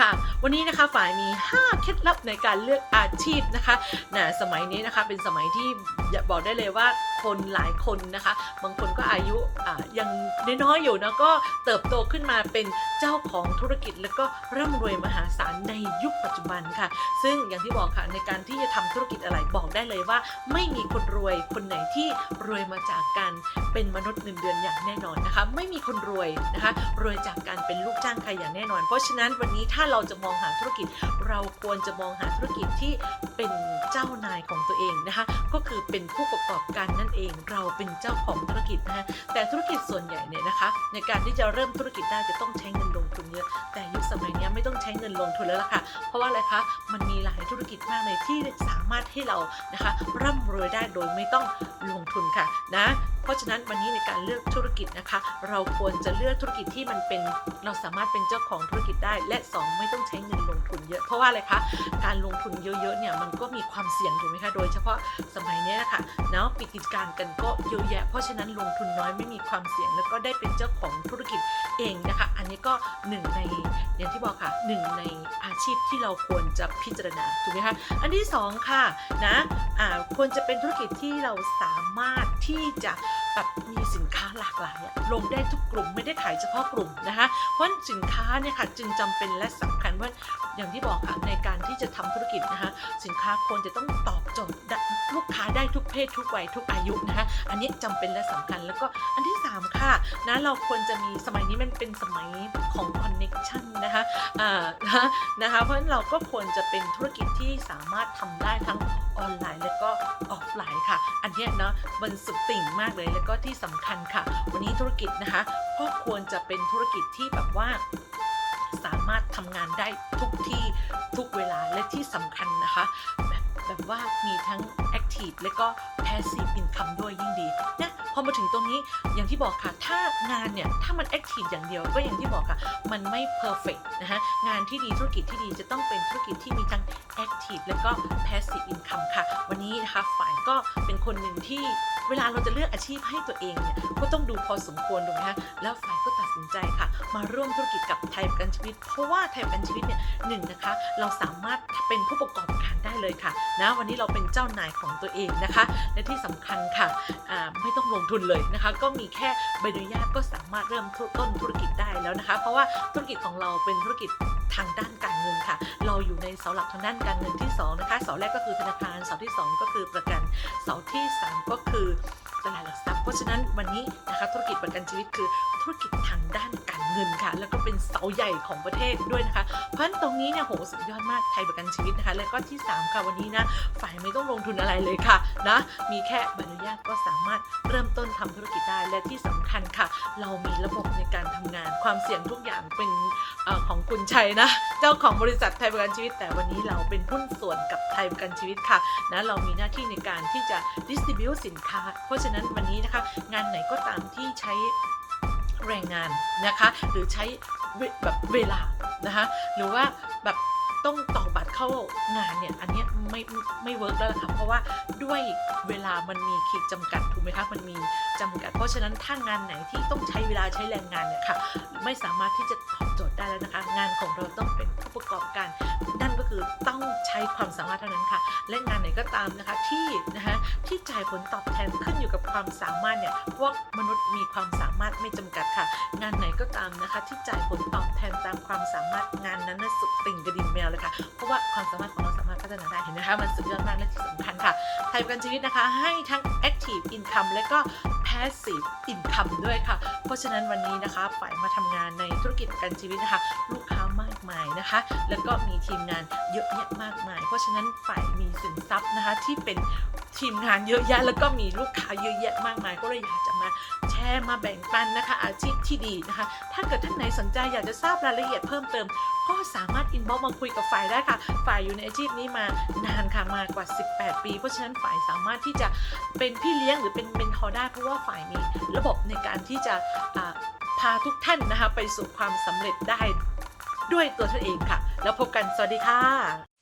ค่ะ วันนี้นะคะฝ่ายมี 5 เคล็ดลับในการเลือกอาชีพนะคะนะสมัยนี้นะคะเป็นสมัยที่บอกได้เลยว่าคนหลายคนนะคะ บางคนก็อายุยังน้อยๆอยู่นะก็เติบโตขึ้นมาเป็นเจ้าของธุรกิจ แล้วก็ร่ำรวยมหาศาลในยุคปัจจุบันค่ะ ซึ่งอย่างที่บอกค่ะในการที่จะทำธุรกิจอะไรบอกได้เลยว่า ไม่มีคนรวยคนไหนที่รวยมาจากการเป็นมนุษย์เงินเดือนอย่างแน่นอนนะคะ ไม่มีคนรวยนะคะ รวยจากการเป็นลูกจ้างใครอย่างแน่นอน เพราะฉะนั้นวันนี้ถ้าเราจะมองหาธุรกิจ เราควรจะมองหาธุรกิจที่เป็นเจ้านายของตัวเองนะคะ ก็คือเป็นผู้ประกอบการนั่นเอง เราเป็นเจ้าของธุรกิจนะคะแต่ธุรกิจส่วนใหญ่เนี่ยนะคะ ในการที่จะเริ่มธุรกิจได้จะต้องใช้เงินลงทุนเยอะแต่ยุคสมัยนี้ไม่ต้องใช้เงินลงทุนแล้วล่ะค่ะ เพราะว่าอะไรคะมันมีหลายธุรกิจมากเลยที่สามารถให้เรานะคะร่ำรวยได้โดยไม่ต้องลงทุนค่ะนะ เพราะฉะนั้นวันนี้ในการเลือกธุรกิจนะคะ เราควรจะเลือกธุรกิจที่มันเป็นเราสามารถเป็นเจ้าของธุรกิจได้ และสองไม่ต้องใช้เงินลงทุนเยอะเพราะว่าอะไรคะการลงทุนเยอะๆเนี่ยมันก็มีความเสี่ยงถูกไหมคะโดยเฉพาะสมัยนี้นะคะเนาะปิดกิจการกันก็เยอะแยะ เพราะฉะนั้นลงทุนน้อยไม่มีความเสี่ยงแล้วก็ได้เป็นเจ้าของธุรกิจเองนะคะ อันนี้ก็หนึ่งในอย่างที่บอกค่ะหนึ่งในอาชีพที่เราควรจะพิจารณาถูกไหมคะอันที่สองค่ะนะอ่าควรจะเป็นธุรกิจที่เราสามารถที่จะ มีสินค้าหลากหลายลงได้ทุกกลุ่มไม่ได้ขายเฉพาะกลุ่มนะคะเพราะสินค้าเนี่ยค่ะจึงจำเป็นและสำคัญว่าอย่างที่บอกค่ะในการที่จะทำธุรกิจนะคะสินค้าควรจะต้องตอบโจทย์ลูกค้าได้ทุกเพศทุกวัยทุกอายุนะคะอันนี้จำเป็นและสำคัญแล้วก็อันที่สามค่ะนะเราควรจะมีสมัยนี้มันเป็นสมัยของคอนเน็กชันนะคะอ่านะคะเพราะฉะนั้นเราก็ควรจะเป็นธุรกิจที่สามารถทำได้ทั้งออนไลน์และก็ อันนี้เนาะมันสุดติ่งมากเลยแล้วก็ที่สำคัญค่ะ วันนี้ธุรกิจนะคะก็ควรจะเป็นธุรกิจที่แบบว่าสามารถทำงานได้ทุกที่ทุกเวลาและที่สำคัญนะคะ แบบแบบว่ามีทั้ง Active และก็ Passive Income ด้วยยิ่งดีนะพอมาถึงตรงนี้อย่างที่บอกค่ะ ถ้างานเนี่ย ถ้ามัน Active อย่างเดียวก็อย่างที่บอกค่ะ มันไม่ Perfect นะคะงานที่ดีธุรกิจที่ดีจะต้องเป็นธุรกิจที่มีทั้ง Active และก็ Passive Income ค่ะ นี้นะคะฝ่ายก็เป็นคนหนึ่งที่เวลาเราจะเลือกอาชีพให้ตัวเองเนี่ยก็ต้องดูพอสมควรถูกไหมคะแล้วฝ่ายก็ตัดสินใจค่ะ มาร่วมธุรกิจกับไทยประกันชีวิต เพราะว่าไทยประกันชีวิตเนี่ยหนึ่งนะคะ เราสามารถเป็นผู้ประกอบการได้เลยค่ะนะวันนี้เราเป็นเจ้านายของตัวเองนะคะ และที่สำคัญค่ะไม่ต้องลงทุนเลยนะคะ ก็มีแค่ใบอนุญาตก็สามารถเริ่มต้นธุรกิจได้แล้วนะคะ เพราะว่าธุรกิจของเราเป็นธุรกิจ ทางด้านการเงินค่ะ เราอยู่ในเสาหลักทางด้านการเงินที่สองนะคะเสาแรกก็คือธนาคารเสาที่สองก็คือประกันเสาที่สามก็คือ ตลาดหลักทรัพย์ เพราะฉะนั้นวันนี้นะคะธุรกิจประกันชีวิตคือธุรกิจทางด้านการเงินค่ะ แล้วก็เป็นเสาใหญ่ของประเทศด้วยนะคะ เพราะฉะนั้นตรงนี้เนี่ยโหสุดยอดมากไทยประกันชีวิตนะคะ แล้วก็ที่ 3 ค่ะ วันนี้นะฝ่ายไม่ต้องลงทุนอะไรเลยค่ะนะมีแค่ใบอนุญาตก็สามารถเริ่มต้นทำธุรกิจได้และที่สำคัญค่ะ เรามีระบบในการทำงานความเสี่ยงทุกอย่างเป็นอของคุณชัยนะ เจ้าของบริษัทไทยประกันชีวิต แต่วันนี้เราเป็นหุ้นส่วนกับไทยประกันชีวิตค่ะนะเรามีหน้าที่ในการที่จะ distribute สินค้า เพราะฉะนั้นนั้นวันนี้นะคะ งานไหนก็ตามที่ใช้แรงงานนะคะ หรือใช้แบบเวลานะคะ หรือว่าแบบต้องต่อบัตรเข้างานเนี่ยอันนี้ไม่ไม่เวิร์กแล้วล่ะค่ะเพราะว่าด้วยเวลามันมีขีดจำกัดถูกไหมคะมันมีจำกัด เพราะฉะนั้นถ้างานไหนที่ต้องใช้เวลาใช้แรงงานเนี่ยค่ะไม่สามารถที่จะตอบโจทย์ได้แล้วนะคะ งานของเราต้องเป็นผู้ประกอบการนั่น คือต้องใช้ความสามารถเท่านั้นค่ะ และงานไหนก็ตามนะคะที่นะคะที่จ่ายผลตอบแทนขึ้นอยู่กับความสามารถเนี่ยพวกมนุษย์มีความสามารถไม่จำกัดค่ะ งานไหนก็ตามนะคะ ที่จ่ายผลตอบแทนตามความสามารถงานนั้นน่ะสุดติ่งกระดิ่งแมวเลยค่ะเพราะว่าความสามารถของเราสามารถพัฒนาได้เห็นไหมคะมันสุดยอดมากและที่สำคัญค่ะไทยประกันชีวิตนะคะ ให้ทั้ง active income และก็ passive income ด้วยค่ะ เพราะฉะนั้นวันนี้นะคะฝ่ายมาทำงานในธุรกิจประกันชีวิตนะคะลูกค้า มายนะคะ แล้วก็มีทีมงานเยอะแยะมากมาย เพราะฉะนั้นฝ่ายมีสินทรัพย์นะคะที่เป็นทีมงานเยอะแยะแล้วก็มีลูกค้าเยอะแยะมากมาย ก็เลยอยากจะมาแชร์มาแบ่งปันนะคะ อาชีพที่ดีนะคะ ถ้าเกิดท่านไหนสนใจอยากจะทราบรายละเอียดเพิ่มเติม ก็สามารถอินบ็อกมาคุยกับฝ่ายได้ค่ะ ฝ่ายอยู่ในอาชีพนี้มานานค่ะมากว่า 18 ปี เพราะฉะนั้นฝ่ายสามารถที่จะเป็นพี่เลี้ยงหรือเป็นเมนทอร์ได้ เพราะว่าฝ่ายมีระบบในการที่จะพาทุกท่านนะคะไปสู่ความสำเร็จได้ ด้วยตัวฉันเองค่ะ แล้วพบกันสวัสดีค่ะ